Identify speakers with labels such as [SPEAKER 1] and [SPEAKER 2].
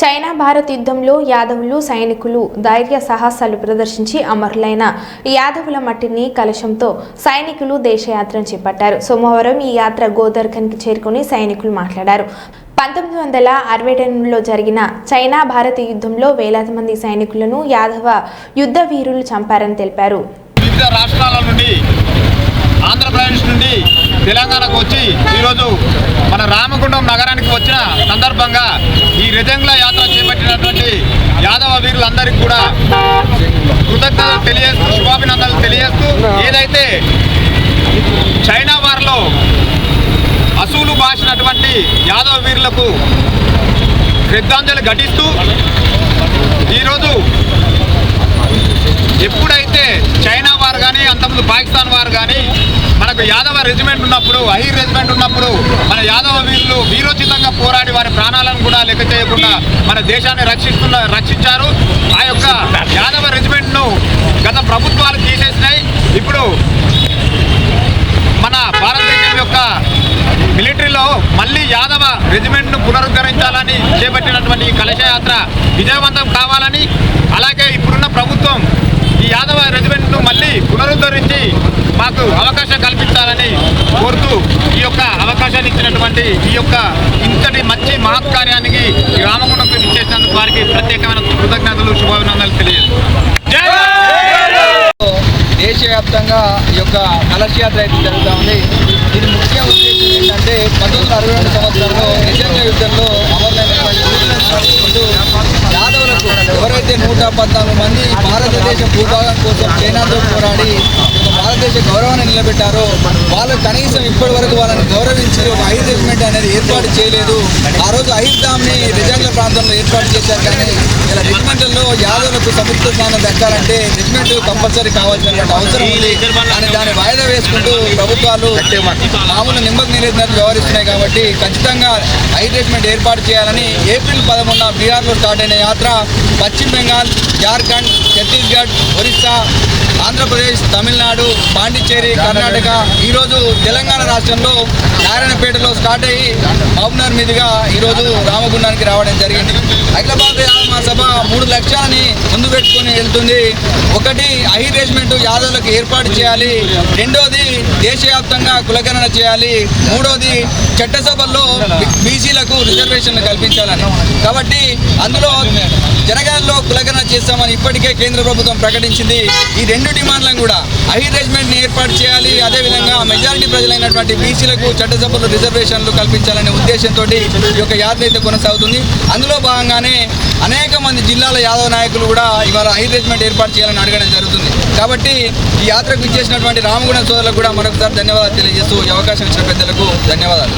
[SPEAKER 1] China Bharat యుద్ధంలో యాదవులు సైనికులు ధైర్య సాహసాలు ప్రదర్శించి అమరులైన యాదవుల మట్టిని కలశంతో సైనికులు దేశయాత్రను చేపట్టారు. సోమవారం ఈ యాత్ర గోదర్ఖన్కి చేరుకుని సైనికులు మాట్లాడారు. పంతొమ్మిది వందల అరవై రెండులో జరిగిన చైనా భారత యుద్ధంలో వేలాది మంది సైనికులను యాదవ యుద్ధ వీరులు చంపారని తెలిపారు.
[SPEAKER 2] వివిధ రాష్ట్రాల నుండి ఆంధ్రప్రదేశ్ నుండి తెలంగాణకు వచ్చి ఈరోజు మన రామగుండం నగరానికి వచ్చిన సందర్భంగా ఈ రిజంగ్ల యాత్ర చేపట్టినటువంటి యాదవ వీరులందరికీ కూడా కృతజ్ఞతలు తెలియజేస్తూ శుభాభినందనలు తెలియజేస్తూ ఏదైతే చైనా వారిలో అసూలు బాసినటువంటి యాదవ వీరులకు శ్రద్ధాంజలి ఘటిస్తూ ఈరోజు ఎప్పుడైతే చైనా వారు కానీ అంతకుముందు పాకిస్తాన్ వారు కానీ మనకు యాదవ రెజిమెంట్ ఉన్నప్పుడు అహీర్ రెజిమెంట్ ఉన్నప్పుడు మన యాదవ వీరులు వీరోచితంగా పోరాడి వారి ప్రాణాలను కూడా లెక్క చేయకుండా మన దేశాన్ని రక్షిస్తున్న రక్షించారు. ఆ యొక్క యాదవ రెజిమెంట్ను గత ప్రభుత్వాలు తీసేసినాయి. ఇప్పుడు మన భారతదేశం యొక్క మిలిటరీలో మళ్ళీ యాదవ రెజిమెంట్ను పునరుద్ధరించాలని చేపట్టినటువంటి కలశయాత్ర విజయవంతం కావాలని అలాగే ఇప్పుడున్న ప్రభుత్వం ఈ యాదవ రెజిమెంట్ను మళ్ళీ పునరుద్ధరించి మాకు అవకాశం కల్పించాలని కోరుతూ ఈ యొక్క అవకాశాన్ని ఇచ్చినటువంటి ఈ యొక్క ఇంతటి మంచి మహత్ కార్యానికి ఈ రామగుండంకు ఇచ్చేసినందుకు వారికి ప్రత్యేకమైన కృతజ్ఞతలు శుభాభినందనలు తెలియజేస్తాను
[SPEAKER 3] దేశవ్యాప్తంగా ఈ యొక్క కలశ యాత్ర అయితే జరుగుతూ ఉంది. దీని ముఖ్య ఉద్దేశం ఏంటంటే పంతొమ్మిది వందల అరవై రెండు సంవత్సరంలో నిజంగా యుద్ధంలో స్మరించుకుంటూ యాదవులకు ఎవరైతే నూట పద్నాలుగు మంది భారతదేశ భూభాగం కోసం చైనాతో పోరాడి భారతదేశ గౌరవాన్ని నిలబెట్టారో వాళ్ళు కనీసం ఇప్పటి వరకు వాళ్ళని గౌరవించి ఒక ఐదు రెజిమెంట్ అనేది ఏర్పాటు చేయలేదు. ఆ రోజు ఐదు డామ్ని రిజంగ్ల ప్రాంతంలో ఏర్పాటు చేశారు కానీ ఇలా రెజిమెంట్లలో యాదవులకు సముద్ర స్నానం దక్కాలంటే రెజిమెంట్ కంపల్సరీ కావాల్సినటువంటి అవసరం ఉంది. కానీ దాన్ని వాయిదా వేసుకుంటూ ప్రభుత్వాలు మామూలు నిమ్మకు నీరెత్తినట్టు వ్యవహరిస్తున్నాయి కాబట్టి ఖచ్చితంగా ఐదు రెజిమెంట్ ఏర్పాటు చేయాలని ఏప్రిల్ పదమూడున బీహార్లో స్టార్ట్ అయిన యాత్ర పశ్చిమ బెంగాల్ జార్ఖండ్ ఛత్తీస్గఢ్ ఒరిస్సా ఆంధ్రప్రదేశ్ తమిళనాడు పాండిచ్చేరి కర్ణాటక ఈరోజు తెలంగాణ రాష్ట్రంలో నారాయణపేటలో స్టార్ట్ అయ్యి మహబూబ్నగర్ మీదుగా ఈరోజు రామగుండానికి రావడం జరిగింది. అఖిల భారత మహాసభ మూడు లక్ష్యాలని ముందు పెట్టుకొని వెళ్తుంది. ఒకటి అహి రెజిమెంట్ యాదవులకు ఏర్పాటు చేయాలి. రెండోది దేశవ్యాప్తంగా కులగణన చేయాలి. మూడోది చట్టసభల్లో బీసీలకు రిజర్వేషన్లు కల్పించాలని. కాబట్టి అందులో జనగాల్లో కులగన చేస్తామని ఇప్పటికే కేంద్ర ప్రభుత్వం ప్రకటించింది. ఈ రెండు డిమాండ్లను కూడా అహి ఏర్పాటు చేయాలి. అదేవిధంగా మెజారిటీ ప్రజలైనటువంటి బీసీలకు చట్టసభలు రిజర్వేషన్లు కల్పించాలనే ఉద్దేశంతో ఈ యొక్క యాత్ర అయితే కొనసాగుతుంది. అందులో భాగంగానే అనేక మంది జిల్లాల యాదవ నాయకులు కూడా ఇవాళ అహి రెజిమెంట్ ఏర్పాటు చేయాలని అడగడం జరుగుతుంది. కాబట్టి ఈ యాత్రకు ఇచ్చేసినటువంటి రామగుణ సోదరులకు కూడా మరొకసారి ధన్యవాదాలు తెలియజేస్తూ ఈ అవకాశం ఇచ్చిన పెద్దలకు ధన్యవాదాలు.